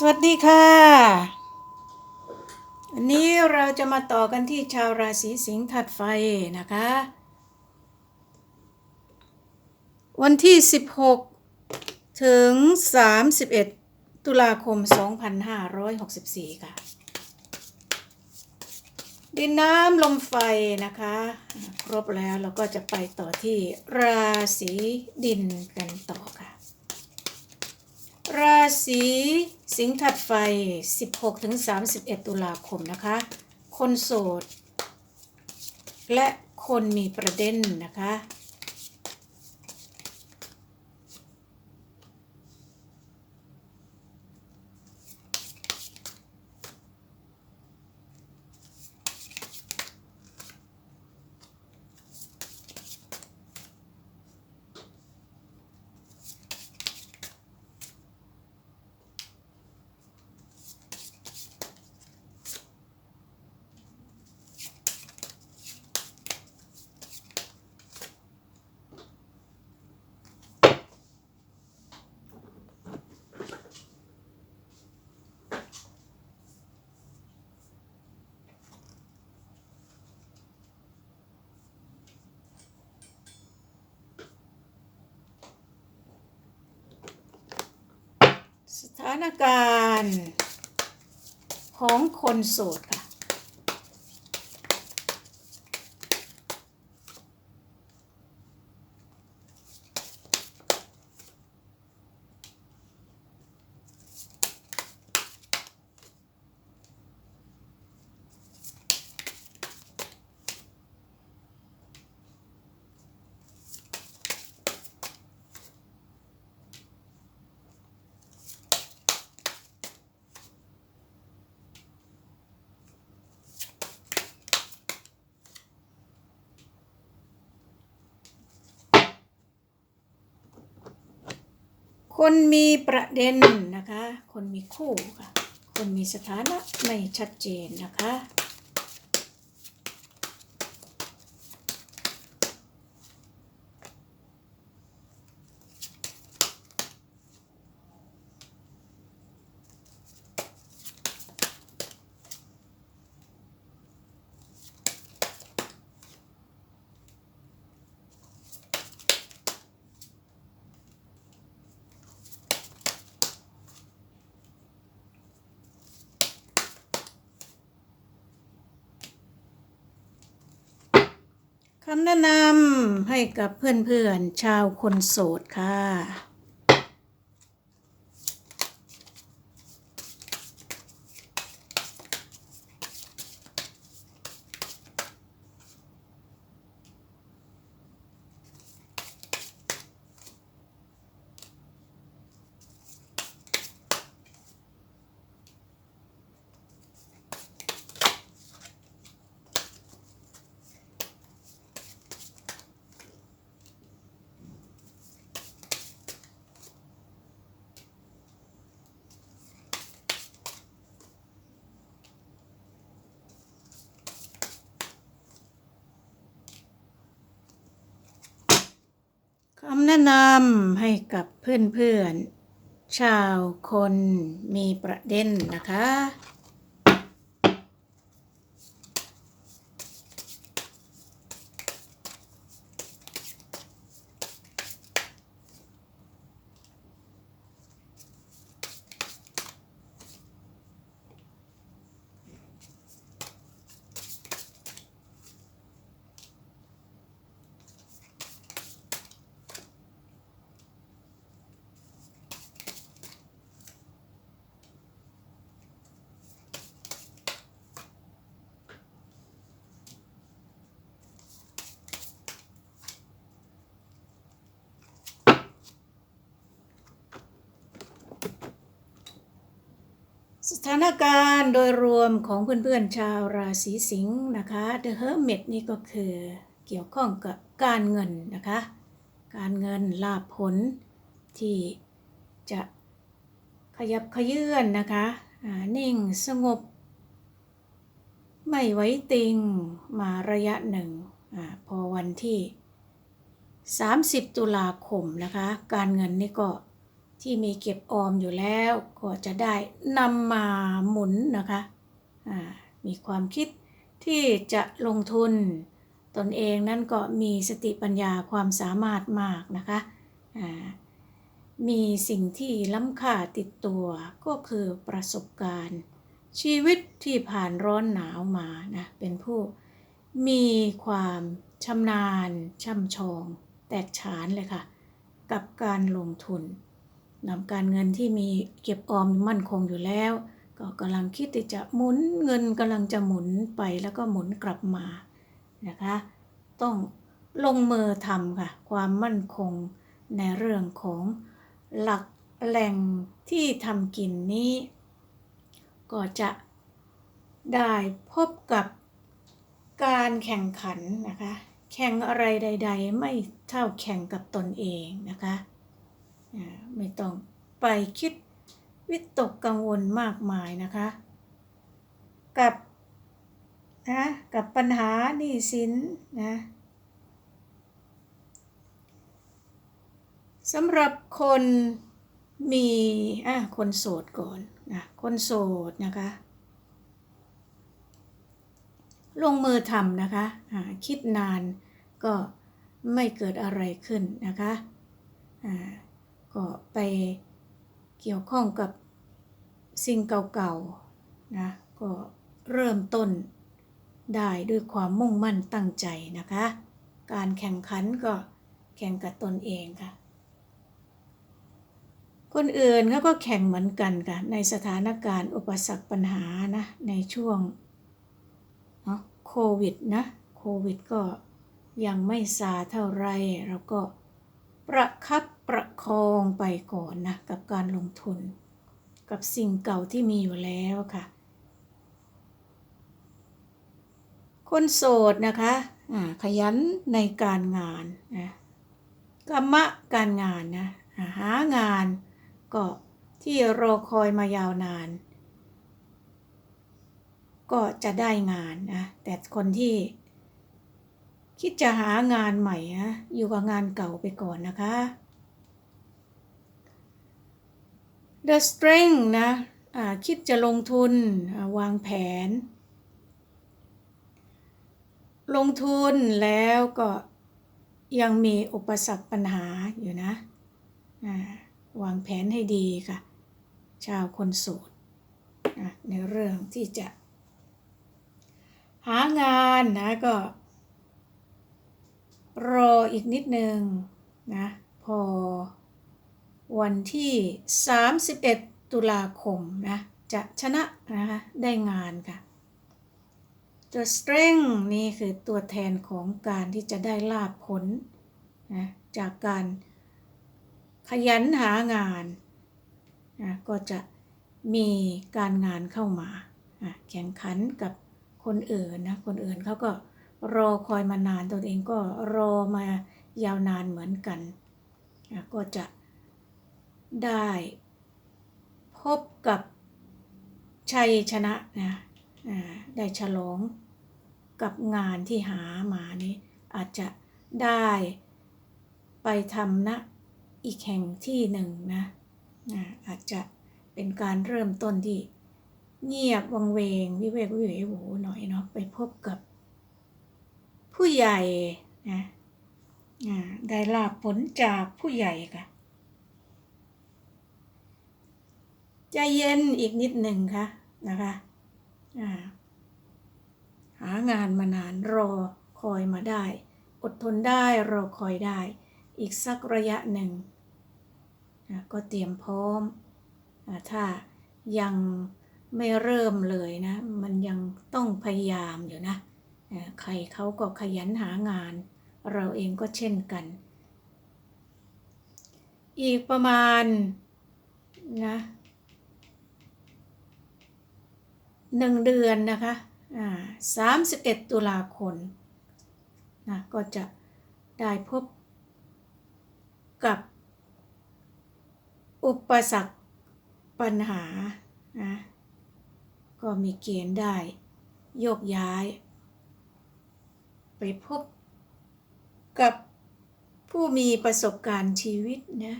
สวัสดีค่ะ วันนี้เราจะมาต่อกันที่ชาวราศีสิงห์ถัดไฟนะคะ วันที่ 16 ถึง 31 ตุลาคม 2564 ค่ะ ดินน้ำลมไฟนะคะ ครบแล้วเราก็จะไปต่อที่ราศีดินกันต่อ ราศีสิงห์ถัดไฟ 16ถึง31 ตุลาคมนะคะ คนโสด และคนมีประเด็นนะคะ สถานการณ์ของคนโสดค่ะ คนมีประเด็นนะคะ คนมีคู่ค่ะ คนมีสถานะไม่ชัดเจนนะคะ คำแนะนำให้กับเพื่อนๆชาวคนโสดค่ะ แนะนำให้กับเพื่อนๆ ชาวคนมีประเด็นนะคะ สถานการณ์โดยรวมของเพื่อนๆชาวราศีสิงห์นะคะ The Hermit นี่ก็คือเกี่ยวข้องกับการเงินนะคะ การเงินลาภผลที่จะขยับขยื่นนะคะนิ่งสงบ ไม่ไว้ติงมาระยะหนึ่งอพอวันที่ 30 ตุลาคมนะคะ การเงินนี่ก็ ที่มีเก็บออมอยู่แล้วก็จะได้นำมาหมุนนะคะอ่ามีความคิดที่จะลงทุน ตนเองนั้นก็มีสติปัญญาความสามารถมากนะคะอ่ามีสิ่งที่ล้ำค่าติดตัวก็คือประสบการณ์ ชีวิตที่ผ่านร้อนหนาวมานะเป็นผู้มีความชำนาญช่ำชอง แตกฉานเลยค่ะ กับการลงทุน นำการเงินที่มีเก็บออมมั่นคงอยู่แล้ว ก็กำลังคิดที่จะหมุนเงินกำลังจะหมุนไปแล้วก็หมุนกลับมานะคะ ต้องลงมือทำค่ะ ความมั่นคงในเรื่องของหลักแหล่งที่ทำกินนี้ ก็จะได้พบกับการแข่งขันนะคะ แข่งอะไรใด ๆ ไม่เท่าแข่งกับตนเองนะคะ ไม่ต้องไปคิดวิตกกังวลมากมายนะคะ กับนะกับปัญหาหนี้สินนะสำหรับคนมีอะคนโสดก่อนนะคนโสดนะคะ ลงมือทำนะคะอ่าคิดนานก็ไม่เกิดอะไรขึ้นนะคะอ่า ก็ไปเกี่ยวข้องกับสิ่งเก่าๆนะก็เริ่มต้นได้ด้วยความมุ่งมั่นตั้งใจนะคะ การแข่งขันก็แข่งกับตนเองค่ะ คนอื่นเขาก็แข่งเหมือนกันค่ะ ในสถานการณ์อุปสรรคปัญหานะ ในช่วงเนาะโควิดนะ โควิดก็ยังไม่ซาเท่าไรเราก็ประคับ ประคองไปก่อนนะกับการลงทุน กับสิ่งเก่าที่มีอยู่แล้วค่ะ คนโสดนะคะขยันในการงานนะกรรมะการงานนะหางานก็ที่รอคอยมายาวนาน ก็จะได้งานนะแต่คนที่ คิดจะหางานใหม่นะอยู่กับงานเก่าไปก่อนนะคะ The Strength นะอ่าคิดจะลงทุนวางแผน ลงทุนแล้วก็ยังมีอุปสรรคปัญหาอยู่นะวางแผนให้ดีค่ะ ชาวคนโสดในเรื่องที่จะ หางานนะก็ รออีกนิดนึงนะ พอ วันที่ 31 ตุลาคมนะจะชนะนะคะได้งานค่ะ ตัว strength นี่คือตัวแทนของการที่จะได้ลาบผลนะจากการขยันหางานนะก็จะมีการงานเข้ามาอะแข่งขันกับคนอื่นนะคนอื่นเขาก็รอคอยมานานตัวเองก็รอมายาวนานเหมือนกันอะก็จะ ได้ พบกับชัยชนะนะได้ฉลองกับงานที่หามานี้ อาจจะได้ไปทำณอีกแห่งที่หนึ่งนะอาจจะเป็นการเริ่มต้นที่เงียบวังเวงวิเวกวิเวกโหหน่อยเนาะไปพบกับ ผู้ใหญ่นะได้ลาบผลจากผู้ใหญ่ค่ะ ใจเย็นอีกนิดหนึ่งค่ะนะคะหางานมานานรอคอยมาได้ อดทนได้รอคอยได้ อีกสักระยะหนึ่งก็เตรียมพร้อมอถ้ายังไม่เริ่มเลยนะ มันยังต้องพยายามอยู่นะ ใครเขาก็ขยันหางาน เราเองก็เช่นกัน อีกประมาณนะ หนึ่งเดือนนะคะสามสิบเอ็ดตุลาคมนะก็จะได้พบกับอุปสรรคปัญหานะก็มีเกณฑ์ได้โยกย้าย ไปพบกับผู้มีประสบการณ์ชีวิตนะ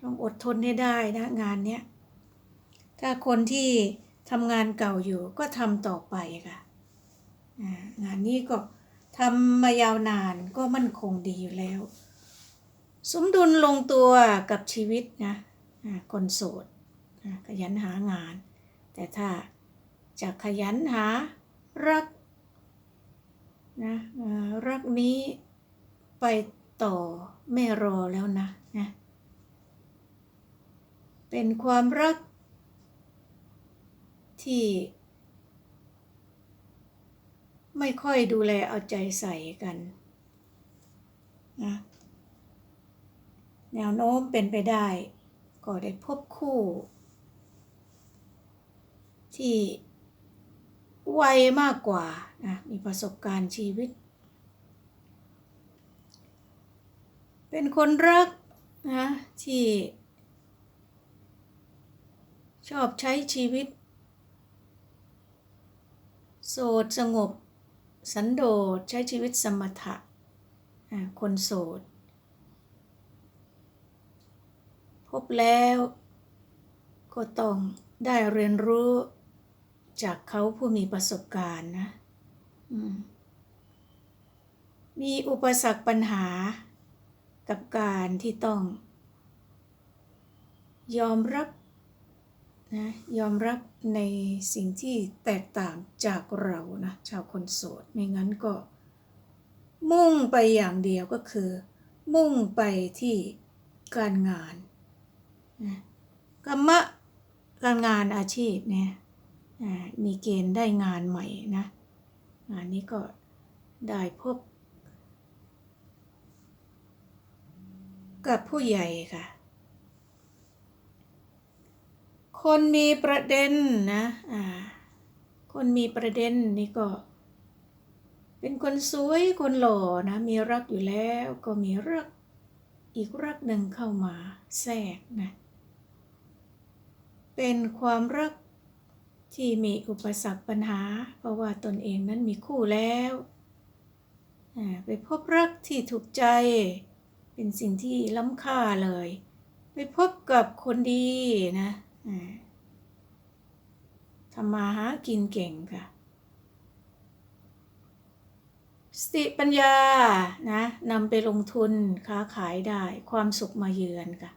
ต้องอดทนให้ได้นะงานเนี้ย ถ้าคนที่ทำงานเก่าอยู่ก็ทำต่อไปค่ะงานนี้ก็ทำมายาวนานก็มั่นคงดีอยู่แล้ว สมดุลลงตัวกับชีวิตนะคนโสดขยันหางาน แต่ถ้าจะขยันหารักนะรักนี้ไปต่อไม่รอแล้วนะนะ เป็นความรัก ที่ ไม่ค่อยดูแลเอาใจใส่กันนะแนวโน้มเป็นไปได้ ก็ได้พบคู่ ที่ไวมากกว่านะมีประสบการณ์ชีวิต เป็นคนรักนะที่ชอบใช้ชีวิต โสดสงบ สันโดษใช้ชีวิตสมถะคนโสด พบแล้วก็ต้องได้เรียนรู้จากเขาผู้มีประสบการณ์นะมมีอุปสรรคปัญหากับการที่ต้อง ยอมรับ นะยอมรับในสิ่งที่แตกต่างจากเรานะชาวคนโสดไม่งั้นก็ มุ่งไปอย่างเดียวก็คือ มุ่งไปที่การงานนะกรรมะการงานอาชีพเนี่ยอ่ามีเกณฑ์ได้งานใหม่นะงานนี้ก็ได้พบ กับผู้ใหญ่ค่ะ คนมีประเด็นนะอ่าคนมีประเด็นนี่ก็ เป็นคนสวยคนหล่อนะมีรักอยู่แล้วก็มีรักอีกรักหนึ่งเข้ามาแทรกนะ เป็นความรักที่มีอุปสรรคปัญหา เพราะว่าตนเองนั้นมีคู่แล้วอ่าไปพบรักที่ถูกใจ เป็นสิ่งที่ล้ำค่าเลย ไปพบกับคนดีนะ ทำมาหากินเก่งค่ะ สติปัญญานะนำไปลงทุนค้าขายได้ความสุขมาเยือนค่ะ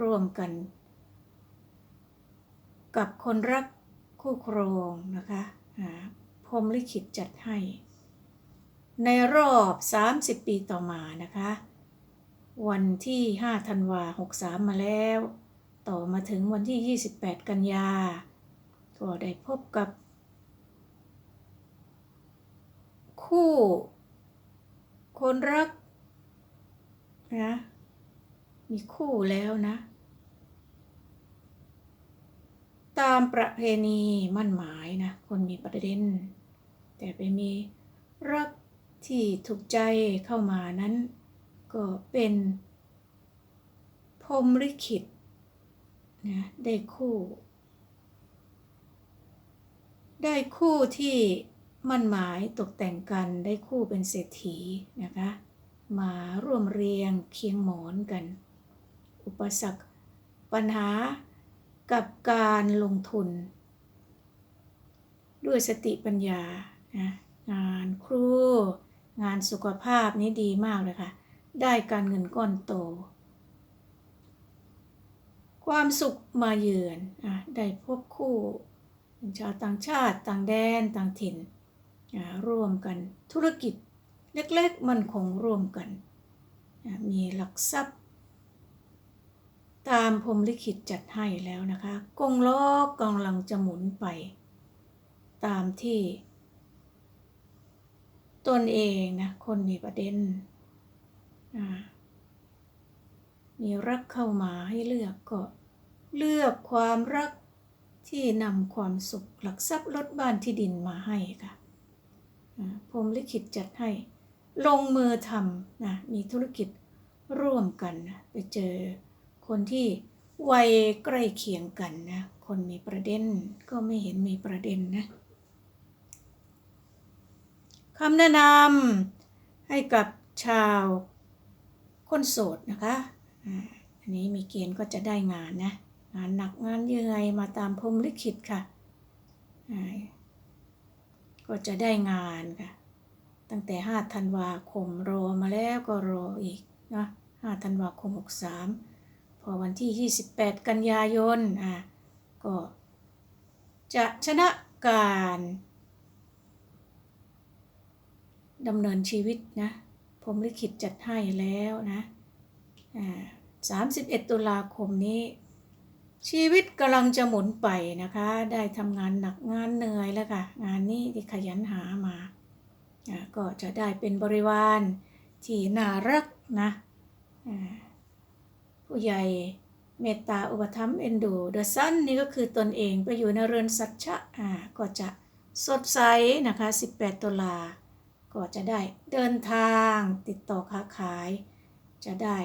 ร่วมกัน กับคนรักคู่ครองนะคะอ่าพรมลิขิตจัดให้ ในรอบ 30 ปีต่อมานะคะ วันที่ 5 ธันวา 63 มาแล้ว ต่อมาถึงวันที่ 28 กันยา ก็ได้พบกับ คู่ คนรักนะ มีคู่แล้วนะ ตามประเพณีมั่นหมายนะ คนมีประเด็น แต่ไปมีรักที่ถูกใจเข้ามานั้น ก็เป็นพรมลิขิต นะได้คู่ ได้คู่ที่มั่นหมายตกแต่งกันได้คู่เป็นเศรษฐีนะคะ มาร่วมเรียงเคียงหมอนกัน อุปสรรคปัญหากับการลงทุน ด้วยสติปัญญานะงานครู งานสุขภาพนี้ดีมากเลยค่ะ ได้การเงินก้อนโต ความสุขมาเยือนอได้พบคู่ชาวต่างชาติต่างแดนต่างถิ่นร่วมกันธุรกิจเล็กๆมันคงร่วมกัน มีหลักทรัพย์ ตามพรมลิขิตจัดให้แล้วนะคะกงล้อกำลังจะหมุนไป ตามที่ ตนเองนะคนมีประเด็นอ่า มีรักเข้ามาให้เลือกก็ เลือกความรักที่นำความสุขหลักทรัพย์ลดบ้านที่ดินมาให้ค่ะพรมลิขิตจัดให้ ลงมือทำนะมีธุรกิจร่วมกันนะไปเจอคนที่วัยใกล้เคียงกันนะ คนมีประเด็นก็ไม่เห็นมีประเด็นนะคำแนะนำให้กับชาวคนโสดนะคะ อันนี้มีเกณฑ์ก็จะได้งานนะ งานหนักงานเหนื่อยมาตามพรมลิขิตค่ะอ่าก็จะได้งานค่ะ ตั้งแต่ 5 ธันวาคมรอมาแล้วก็รออีกนะ5ธันวาคม 63 พอวันที่ 28 กันยายน อะ ก็จะชนะการดำเนินชีวิตนะพรมลิขิตจัดให้แล้วนะ 31 ตุลาคมนี้ ชีวิตกำลังจะหมุนไปนะคะ ได้ทำงานหนักงานเหนื่อยแล้วค่ะ งานนี้ที่ขยันหามา ก็จะได้เป็นบริวารที่น่ารักนะอ่าผู้ใหญ่เมตตาอุปถัมภ์เอ็นดูเดอะซันนี่ก็คือตนเองไปอยู่ในเรือนสัจจะอ่าก็จะสดใสนะคะ 18 ตุลา ก็จะได้เดินทางติดต่อค้าขาย จะได้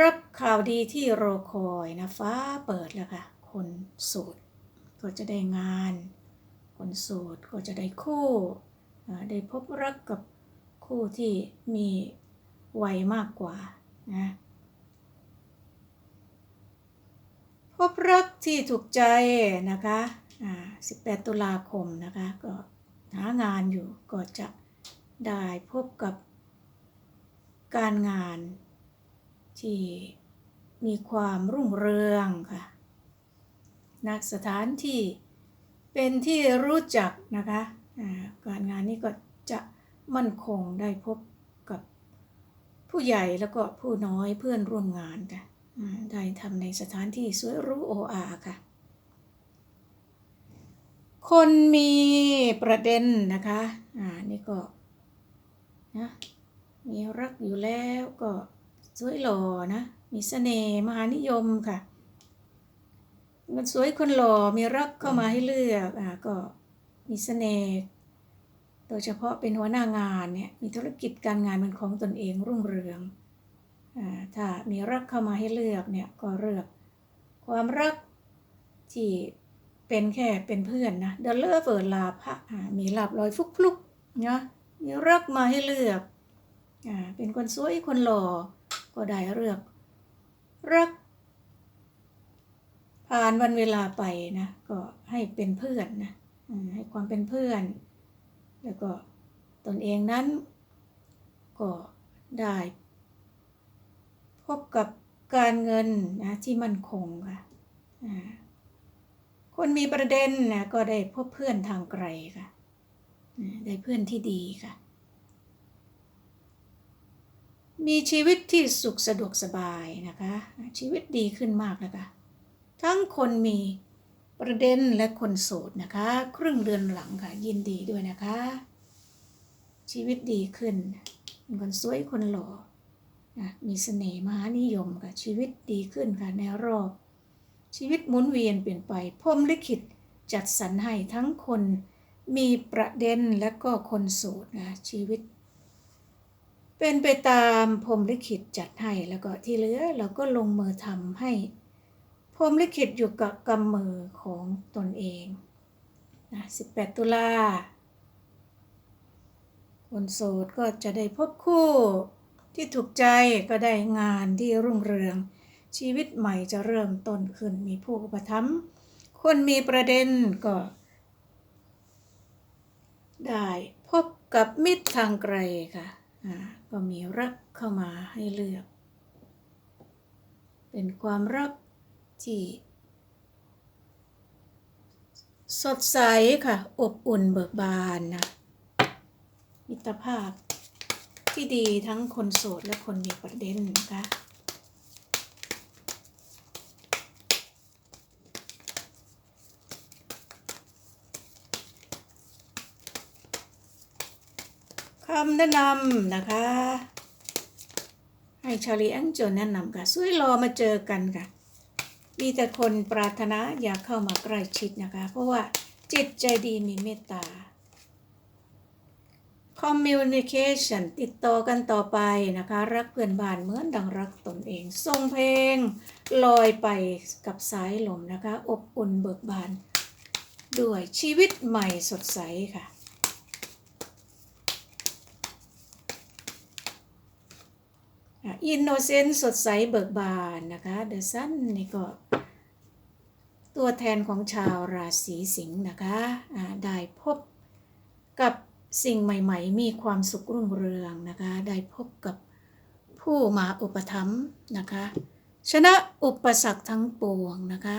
รับข่าวดีที่รอคอยนะฟ้าเปิดแล้วค่ะ คนโสดก็จะได้งาน คนโสดก็จะได้คู่ ได้พบรักกับคู่ที่มีวัยมากกว่านะพบรักที่ถูกใจนะคะ18 ตุลาคมนะคะ ก็หางานอยู่ก็จะได้พบกับการงาน ที่มีความรุ่งเรืองค่ะ นักสถานที่เป็นที่รู้จักนะคะการงานนี้ก็จะมั่นคงได้พบกับผู้ใหญ่แล้วก็ผู้น้อยเพื่อนร่วมงานค่ะได้ทำในสถานที่สวยรู้โออาค่ะ คนมีประเด็นนะคะอ่านี่ก็นะมีรักอยู่แล้วก็ สวยหล่อนะ มีเสน่ห์มหานิยมค่ะมันสวยคนหล่อมีรักเข้ามาให้เลือกอ่าก็มีเสน่ห์โดยเฉพาะเป็นหัวหน้างานเนี่ยมีธุรกิจการงานเป็นของตนเองรุ่งเรืองอ่าถ้ามีรักเข้ามาให้เลือกเนี่ยก็เลือก ความรักที่เป็นแค่เป็นเพื่อนนะเดลเลอร์เฟิร์ลาภะอ่ามีลาบลอยฟุกฟลุกๆนาะมีรักมาให้เลือกอ่าเป็นคนสวยคนหล่อ ก็ได้เลือกรัก ผ่านวันเวลาไปนะ ก็ให้เป็นเพื่อนนะให้ความเป็นเพื่อน แล้วก็ตนเองนั้น ก็ได้ พบกับการเงินนะที่มั่นคงค่ะคนมีประเด็นนะก็ได้พบเพื่อนทางไกลค่ะ ได้เพื่อนที่ดีค่ะ มีชีวิตที่สุขสะดวกสบายนะคะ ชีวิตดีขึ้นมากนะคะ ทั้งคนมีประเด็นและคนโสดนะคะ ครึ่งเดือนหลังค่ะ ยินดีด้วยนะคะ ชีวิตดีขึ้นเป็นคนสวยคนหล่อนะมีเสน่ห์มหานิยมค่ะ ชีวิตดีขึ้นค่ะในรอบ ชีวิตหมุนเวียนเปลี่ยนไปพรมลิขิตจัดสรรให้ทั้งคนมีประเด็นและก็คนโสดนะชีวิต เป็นไปตามพรมลิขิตจัดให้แล้วก็ที่เหลือเราก็ลงมือทำให้พรมลิขิตอยู่กับกำมือของตนเองนะ18 ตุลาคนโสดก็จะได้พบคู่ที่ถูกใจก็ได้งานที่รุ่งเรือง ชีวิตใหม่จะเริ่มต้นขึ้นมีผู้อุปถัมภ์คนมีประเด็นก็ ได้พบกับมิตรทางไกลค่ะอ่า ก็มีรักเข้ามาให้เลือก เป็นความรักที่สดใสค่ะ อบอุ่นเบิกบานนะมิตรภาพที่ดีทั้งคนโสดและคนมีประเด็นนะคะ คำแนะนำนะคะ ให้ชาลีแองเจลแนะนำค่ะช่วยรอมาเจอกันค่ะ มีแต่คนปรารถนาอยากเข้ามาใกล้ชิดนะคะ เพราะว่าจิตใจดีมีเมตตา communication ติดต่อกันต่อไปนะคะ รักเพื่อนบ้านเหมือนดังรักตนเองส่งเพลงลอยไปกับสายลมนะคะ อบอุ่นเบิกบาน ด้วยชีวิตใหม่สดใสค่ะ อินโนเซนต์สดใสเบิกบานนะคะเดอะซันนี่ก็ ตัวแทนของชาวราศีสิงห์นะคะได้พบกับสิ่งใหม่ๆ มีความสุขรุ่งเรืองนะคะ ได้พบกับผู้มาอุปถัมภ์นะคะ ชนะอุปสรรคทั้งปวงนะคะ